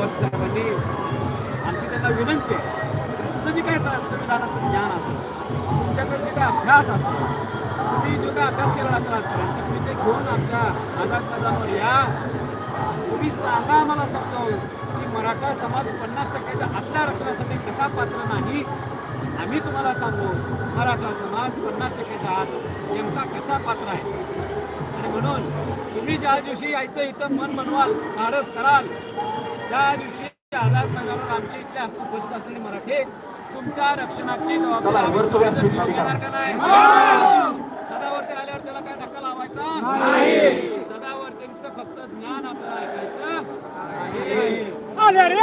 रावते साहेबांनी आमची त्यांना विनंती आहे तुमचं जे काय स- संविधानाचं ज्ञान असेल तुमच्याकडे जे काय अभ्यास असेल तुम्ही जो काय अभ्यास केला असेल आजपर्यंत तुम्ही ते घेऊन आमच्या आझाद मैदानावर या. तुम्ही सांगा आम्हाला समजावून की मराठा समाज पन्नास टक्क्याच्या आतल्या आरक्षणासाठी कसा पात्र नाही. आम्ही तुम्हाला सांगू मराठा समाज पन्नास टक्क्याच्या आत नेमका कसा पात्र आहे. आणि म्हणून तुम्ही ज्या दिवशी यायचं इथं मन बनवाल धाडस कराल त्या दिवशी आझाद मैदानावर आमच्या इथले असतो उपस्थित असलेले मराठे तुमच्या रक्षणाची जबाबदारी नाही? सदावरती आल्यावर त्याला काय धक्का लावायचा? सदावर्तींचं फक्त ज्ञान आपल्याला ऐकायचं रे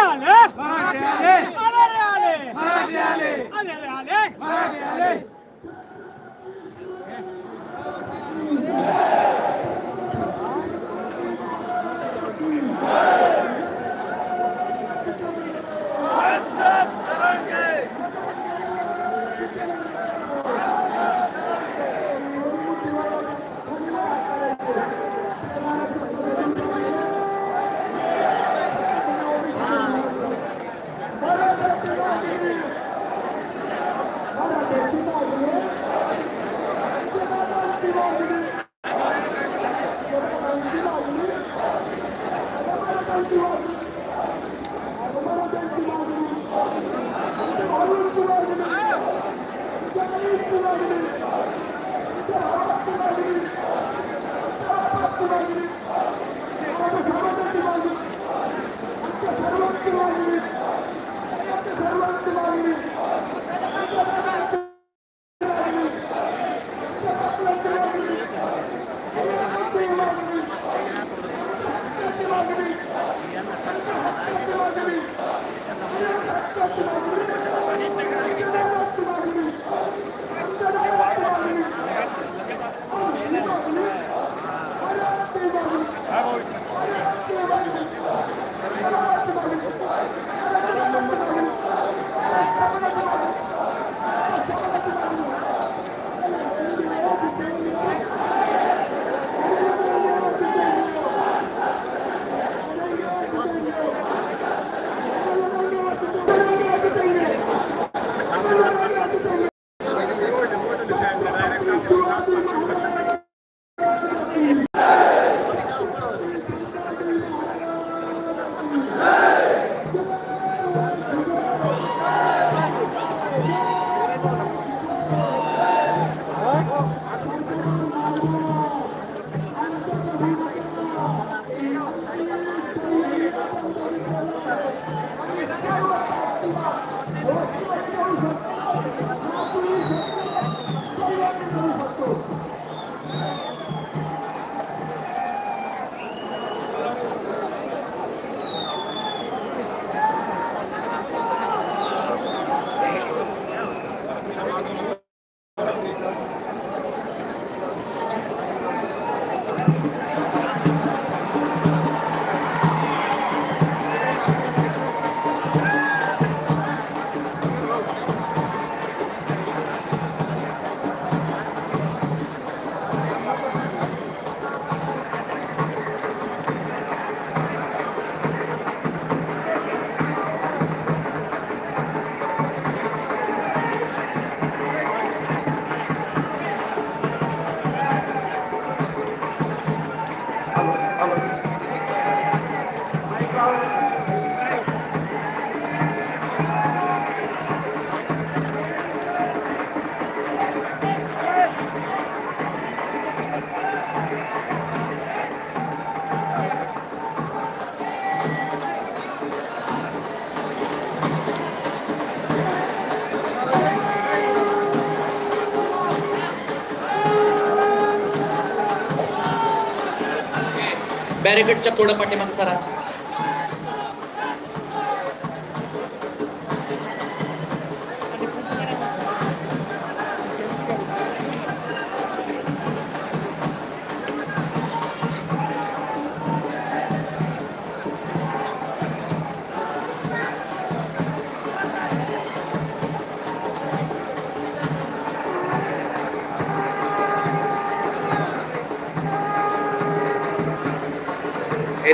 बॅरिकेडच्या थोडं पाठीमागे सरा.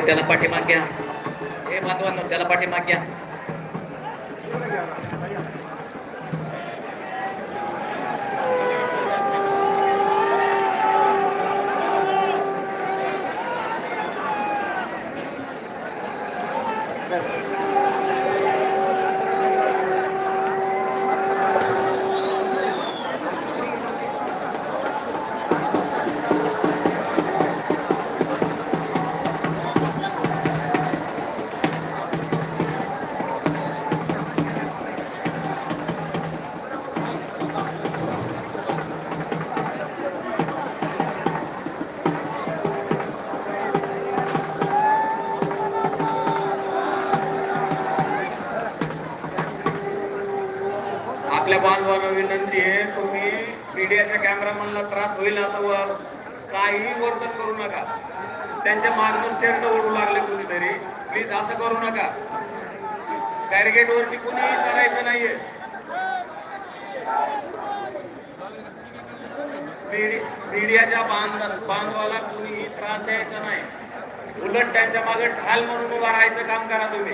त्याला पाठीमाग घ्या. हे बांधवांनो त्याला पाठीमाग घ्या. वर्तन करू नका. त्यांच्या मागून शेरड ओढू लागले कुणीतरी. प्लीज असं करू नका. बॅरिगेट वरती कुणीही चढायचं नाहीये. मीडियाच्या बांध बांधवाला कुणीही त्रास द्यायचा नाही. उलट त्यांच्या मागे ढाल म्हणून उभा राहायचं काम करा तुम्ही.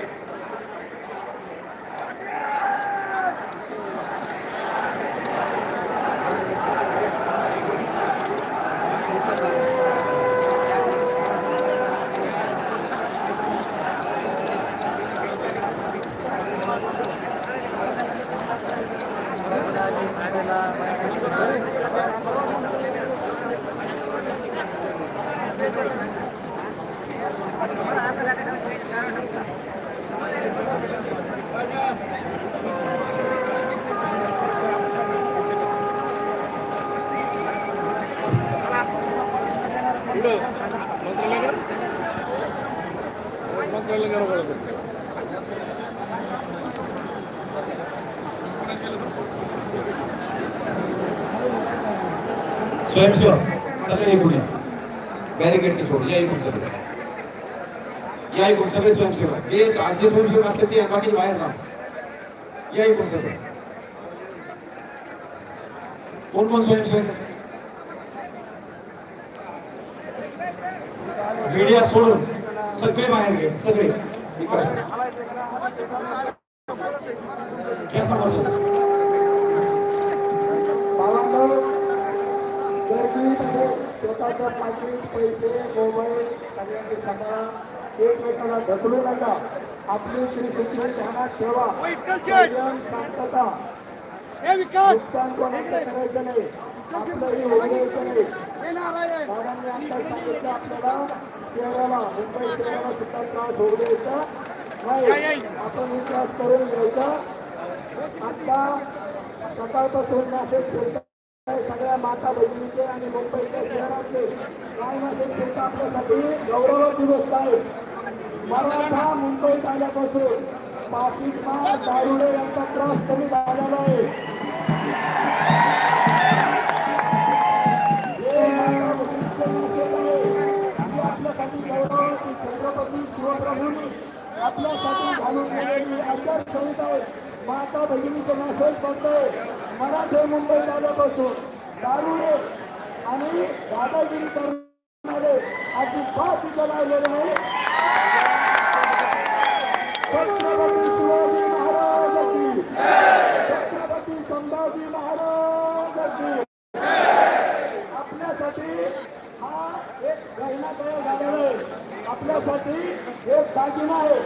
स्वयंसेवक सगळे इकडून या. बॅरिकेडचे सोड या ऐकून सगळे. या इकडून सगळे स्वयंसेवक जे जे स्वयंसेवक असतात ते बाकी बाहेर जा या ऐकून सगळे. कोण कोण स्वयंसेवक मीडिया सोडून सगळे बाहेर घे सगळे इकडे. समोर सगळे. गर्दीमध्ये स्वतःच्या पाकिट पैसे मोबाईल सगळ्यांनी एकमेकांना ढकलू नका आपली त्रिसूत्री ध्यानात ठेवा शांतता करायचं नाही आपलंही उघडायचं नाही दादांनी आता सांगितलं आपल्याला शहराला मुंबई शहराला सुद्धा त्रास होऊ द्यायचा नाही आपण ही करून घ्यायचा. आता सकाळपासून मेसेज फिरतात सगळ्या माता बहिणीचे आणि मुंबईच्या शहरातले काय आपल्यासाठी गौरव दिवस आहे. मराठा मुंबईत आल्यापासून पाकिस्तान दारुडे यांचा त्रास कमी झालेला आहे. आपल्यासाठी गौरव की छत्रपती शिवप्रभूंनी आपल्यासाठी घालून गेलेली आचारसंहिता आहे. माता भगिनीचं मेसेज करतोय मराठे मुंबईत आल्यापासून दारुडे आणि दादागिरी करणारे अजिबात इथं लावलेले नाही. छत्रपती शिवाजी छत्रपती संभाजी आपल्यासाठी हा एक गहिना तयार झालेला आहे. आपल्यासाठी एक दागिना आहे.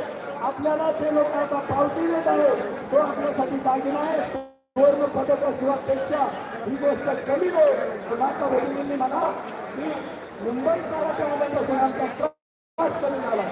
आपल्याला ते लोक आता पावती देत आहे. तो आपल्यासाठी दागिना आहे सुवर्ण पदकाशिवापेक्षा ही गोष्ट कमी होईल. माता भगिनींनी मला की मुंबईकाराच्या मुलांचा आल्यापासून आमचा त्रास कमी झाला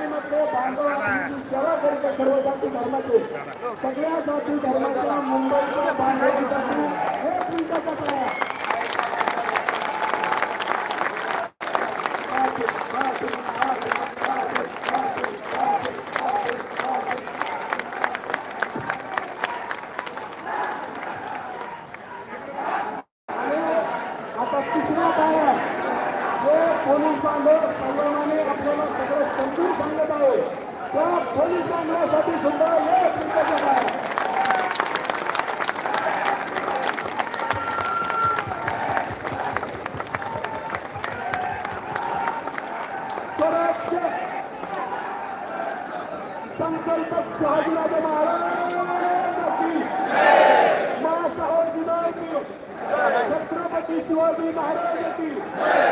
मुंबईमध्ये बांधवांची सगळ्या जाती धर्माच्या मुंबईच्या बांधवांसाठी हे तुमच्या शहाजीराजे महाराजांची छत्रपती शिवाजी महाराजांची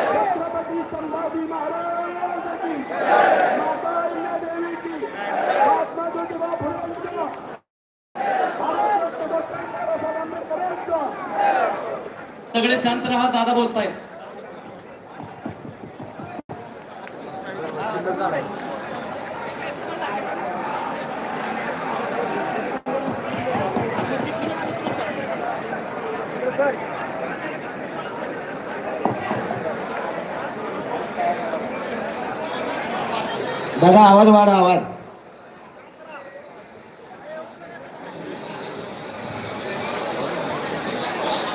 छत्रपती संभाजी महाराजांची माता देवीची महात्मा ज्योतिबा फुलांच्या सगळे शांत राहा दादा बोलतायत. दादा आवाज वाढा आवाज.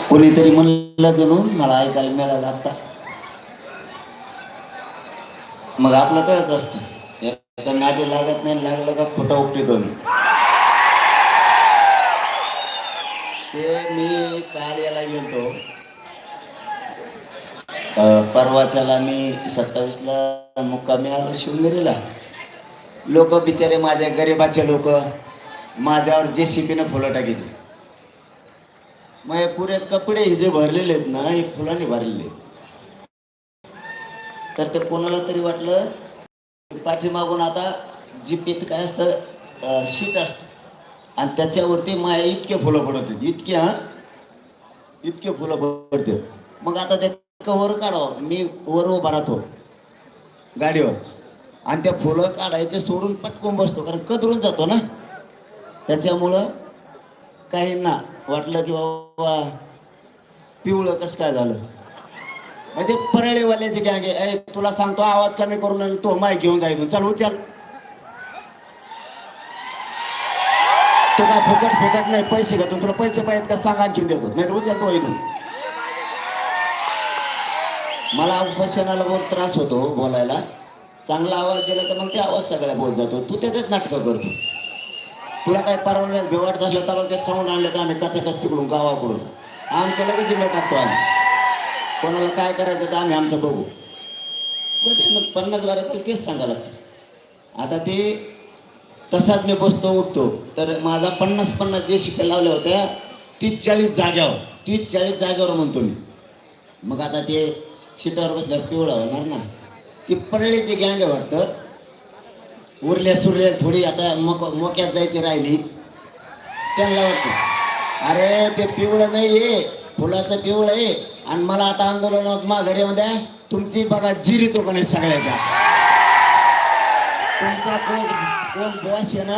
कोणीतरी म्हणलं जणू मला ऐकायला मिळालं आता. मग आपलं तरच असतं. एकदा नाटे लागत नाही लागलं का खोटं उपटितो मी काल याला गेलो परवाच्याला मी सत्तावीसला मुक्कामी आलो शिवनेरीला लोक बिचारे माझ्या गरिबाचे लोक माझ्यावर जे शिपीनं फुलं टाकीत माझे पुरे कपडे हे जे भरलेले आहेत ना हे फुलांनी भरलेले आहेत. तर ते कोणाला तरी वाटलं पाठीमागून आता जीपीत काय असतं शीट असतं. आणि त्याच्यावरती माया इतके फुलं पडत होती. इतके हा. इतके फुलं पडते मग आता ते कवर काढावं. मी वर उभा राहतो. गाडीवर. आणि त्या फुलं काढायचे सोडून पटकून बसतो. कारण कदरून जातो ना. त्याच्यामुळं काहींना वाटलं की बाबा पिवळं कसं काय झालं? म्हणजे परळेवाल्याचे गॅंगे ए तुला सांगतो आवाज कमी करून तो माय घेऊन जा इथून चल उचल. तो काय फुकट फुकट नाही पैसे घेतो. तुला पैसे पाहिजेत का सांग आणखी देतो. नाही तर येतो इथून. मला उपोषणाला बहुत त्रास होतो बोलायला. चांगला आवाज दिला तर मग ते आवाज सगळ्या बोलत जातो. तू त्याच्यात नाटकं करतो. तुला काय परवानग्यात बेवाट असलं तर मग ते साऊंड आणलं तर आम्ही कचा कच तिकडून गावाकडून. आमच्या लगेच जिल्हा टाकतो आम्ही. कोणाला काय करायचं तर आम्ही आमचं बघू. पन्नास बारा तर तेच सांगायला लागतं. आता ते तसाच मी बसतो उठतो. तर माझा पन्नास पन्नास जे शिप्या लावल्या होत्या तीस चाळीस जाग्यावर तीस चाळीस जाग्यावर म्हणतो मी. मग आता ते शिटावर बसल्यावर पिवळा होणार ना. ती परळीची गँग आहे वाटतं. उरल्या सुरल्या थोडी आता मोक मोक्यात जायची राहिली. त्यांना वाटतं अरे ते पिवळं नाही आहे फुलाचं पिवळं आहे. आणि मला आता आंदोलनात माघारी मध्ये तुमची बघा जिरी तो का नाही सगळ्याच्या. तुमचा कोण कोण बॉस आहे ना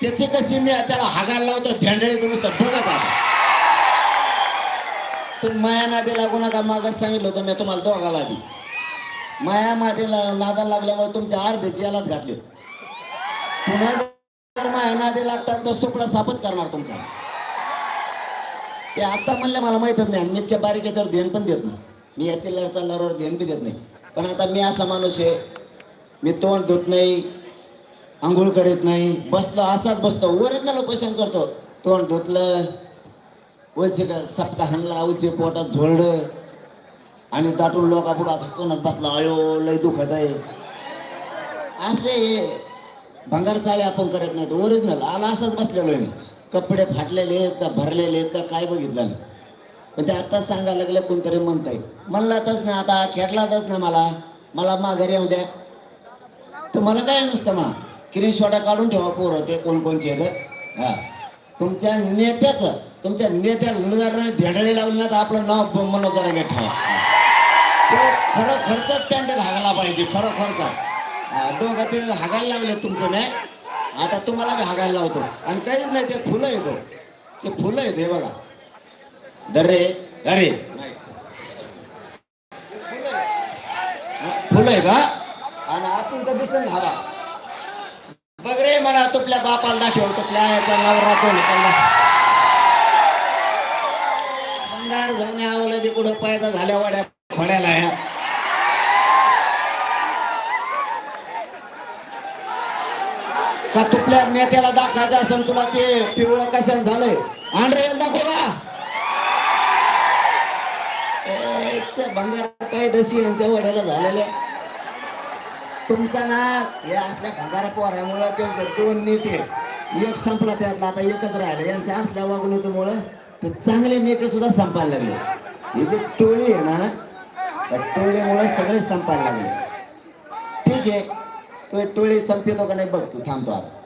त्याचे कसे मी त्याला हागायला लावतो धेंडळे तुम्ही बघत आता तुम्ही माया नादी लागू नका मागच सांगितलं होतं मी तुम्हाला दोघाला बी. माया मादी नादाला लागल्यामुळे तुमच्या अर्धे जेलात घातले. पुन्हा जर माया नादी लागतात तर सुपडा सापच करणार तुमचा. ते आता म्हणले मला माहितच नाही मी इतक्या बारीक याच्यावर ध्यान पण देत नाही. मी याच्या लढचा लढवर ध्यान बी देत नाही. पण आता मी असा माणूस आहे मी तोंड धुत नाही आंघोळ करीत नाही बसलो असाच बसतो ओरिजिनल उपोषण करतो. तोंड धुतलं उलचे का सपका हाणला उलचे पोटात झोळलं आणि दाटून लोकापुढं असं कोणात बसला अयो लय दुखत आहे. असले भंगार चाळे आपण करत नाही ओरिजिनल आला असाच बसलेलो आहे मी. कपडे फाटलेले आहेत का भरलेले आहेत का काय बघितलं नाही. पण ते आत्ताच सांगायला लागलं कोणतरी म्हणताय. म्हणलातच नाही आता खेळलातच नाही मला. मला माघारी येऊ द्या. तर मला काय नसतं मा? किरीशवाडा काढून ठेवा पोरं ते कोण कोणचे आहेत हा. तुमच्या नेत्याचं तुमच्या नेत्या धेडळे लावले ना तर आपलं नाव मनोजरा घ्या ठेवा. तो खरं खर्च पॅन्ट हागायला पाहिजे खरं खर्च दोघं ते हागायला लावले तुमचं नाही आता तुम्हाला मी हागायला लावतो. आणि काहीच नाही ते फुलं येतो ते फुलं येते हे बघा. दरे अरे फुलं आहे का दिसून झाला बघ रे मला तुपल्या बापाला दाखव तुपल्या भंगार झाल्या आवलं ते पायदा झाल्या वाड्या खोड्याला या का तुपल्या नेत्याला दाखवायचं असेल तुला ते पिवळं कसं झालंय? आंड्रे बोला भंगार पायदशी यांच्या वड्याला झालेल्या तुमचा ना हे असल्या भंगारा पोरामुळं त्यांचे दोन नेते एक संपला त्यातला आता एकच राहिले. यांच्या असल्या वागणुकीमुळं ते चांगले नेते सुद्धा संपायला लागले. ही जी टोळी आहे ना त्या टोळीमुळे सगळे संपायला लागले. ठीक आहे तो टोळी संपतो का नाही बघतो थांबतो आता.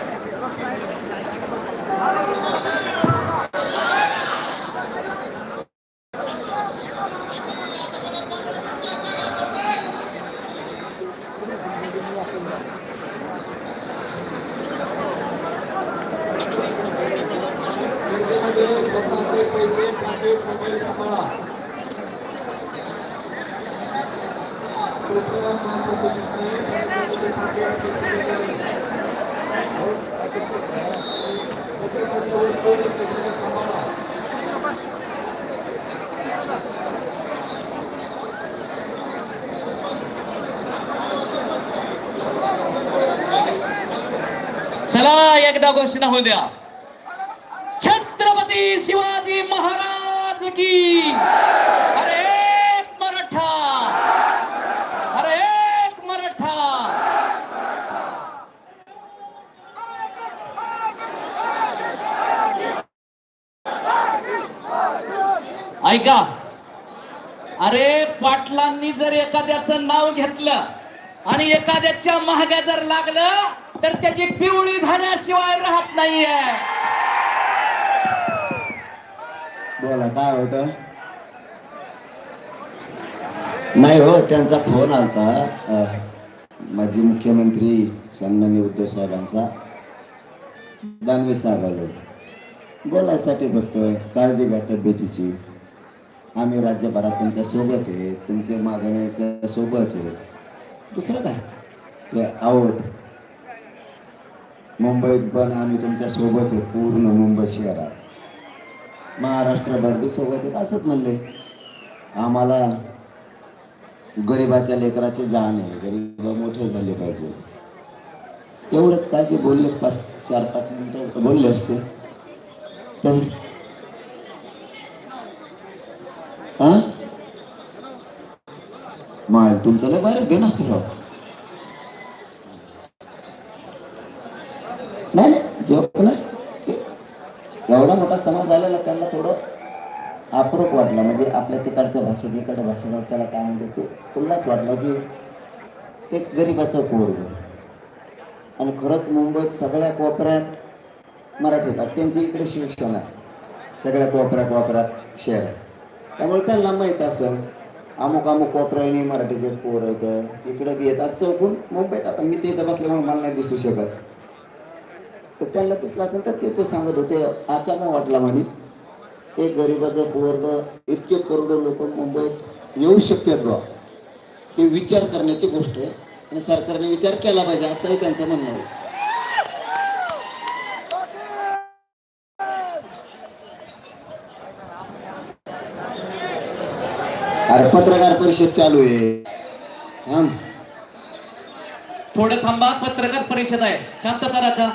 एकदा घोषणा होऊ द्या. छत्रपती शिवाजी महाराज की. अरे एक मराठा. अरे एक मराठा. ऐका. अरे पाटलांनी जर एखाद्याचं नाव घेतलं आणि एखाद्याच्या महाग्या जर लागलं तर त्याची पिवळी झाल्याशिवाय राहत नाहीये. बोला काय होत? नाही हो त्यांचा फोन आलता. माजी मुख्यमंत्री सन्मान्य उद्धव साहेबांचा. दानवे साहेबांवर बोलायसाठी फक्त काळजी घ्या तब्येतीची. आम्ही राज्यभरात तुमच्यासोबत आहे तुमचे मागण्याच्या सोबत आहे. दुसरं काय? ते आहोत मुंबईत पण आम्ही तुमच्यासोबत आहे पूर्ण मुंबई शहरात. महाराष्ट्रभर बी सोबत आहेत असंच म्हणले. आम्हाला गरिबाच्या लेकराचे जाण आहे गरीब मोठे झाले पाहिजे. एवढंच काय जे बोलले पाच चार पाच मिनिटं बोलले असते. तर हा? मग तुमचं लय बरं दे नसतं राव नाही नाही जेव्हा एवढा मोठा समाज झालेला त्यांना थोडं अप्रूप वाटलं. म्हणजे आपल्या तिकडच्या भाषेत इकडच्या भाषेत त्याला काय म्हणते ते तुलाच वाटलं की एक गरीबाचं पोरग. आणि खरंच मुंबईत सगळ्या कोपऱ्यात मराठीत आहेत. इकडे शिवसेना आहे. सगळ्या कोपऱ्या कोपऱ्यात शहर आहे. त्यामुळे त्यांना माहीत असं अमुक अमुक कोपऱ्याने मराठीचे पोर आहेत इकडे बी येतात. चौकून मुंबईत आता मी तिथं बसल्यामुळे मला नाही दिसू शकत. तर त्यांना दिसला असेल तर ते ते सांगत होते अचानक वाटला म्हणे एक गरीबाचं पोरग इतके करोडो लोक मुंबईत येऊ शकतात बा हे विचार करण्याची गोष्ट आहे आणि सरकारने विचार केला पाहिजे असंही त्यांचं म्हणणं आहे. अरे पत्रकार परिषद चालू आहे. थांब. थोडं थांबा पत्रकार परिषद आहे. शांतता राखा.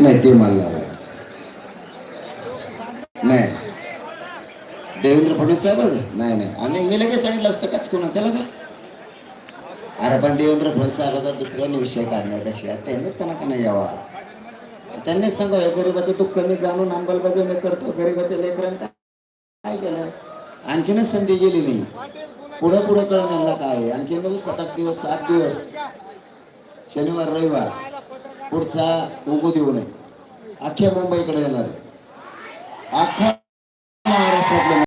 नाही ते मला नाही. देवेंद्र फडणवीस साहेबच नाही नाही. आम्ही मी लगेच सांगितलं असतं काच कोणा त्याला का? अरे पण देवेंद्र फडणवीस साहेबाचा दुसऱ्याने विषय काढण्यापेक्षा त्यांनीच त्यांना का नाही यावा? त्यांनीच सांगावं गरीबाचं दुःख कमी जाणून अंमलबजावणी करतो. गरीबाच्या लेकरांनी काय केलं? आणखीनच संधी गेली नाही. पुढं पुढं कळण यांना काय? आणखीन दिवस सात आठ दिवस सात दिवस शनिवार रविवार पुढचा उगू देऊ नये अख्ख्या मुंबईकडे येणार आहे. अख्खा महाराष्ट्रातल्या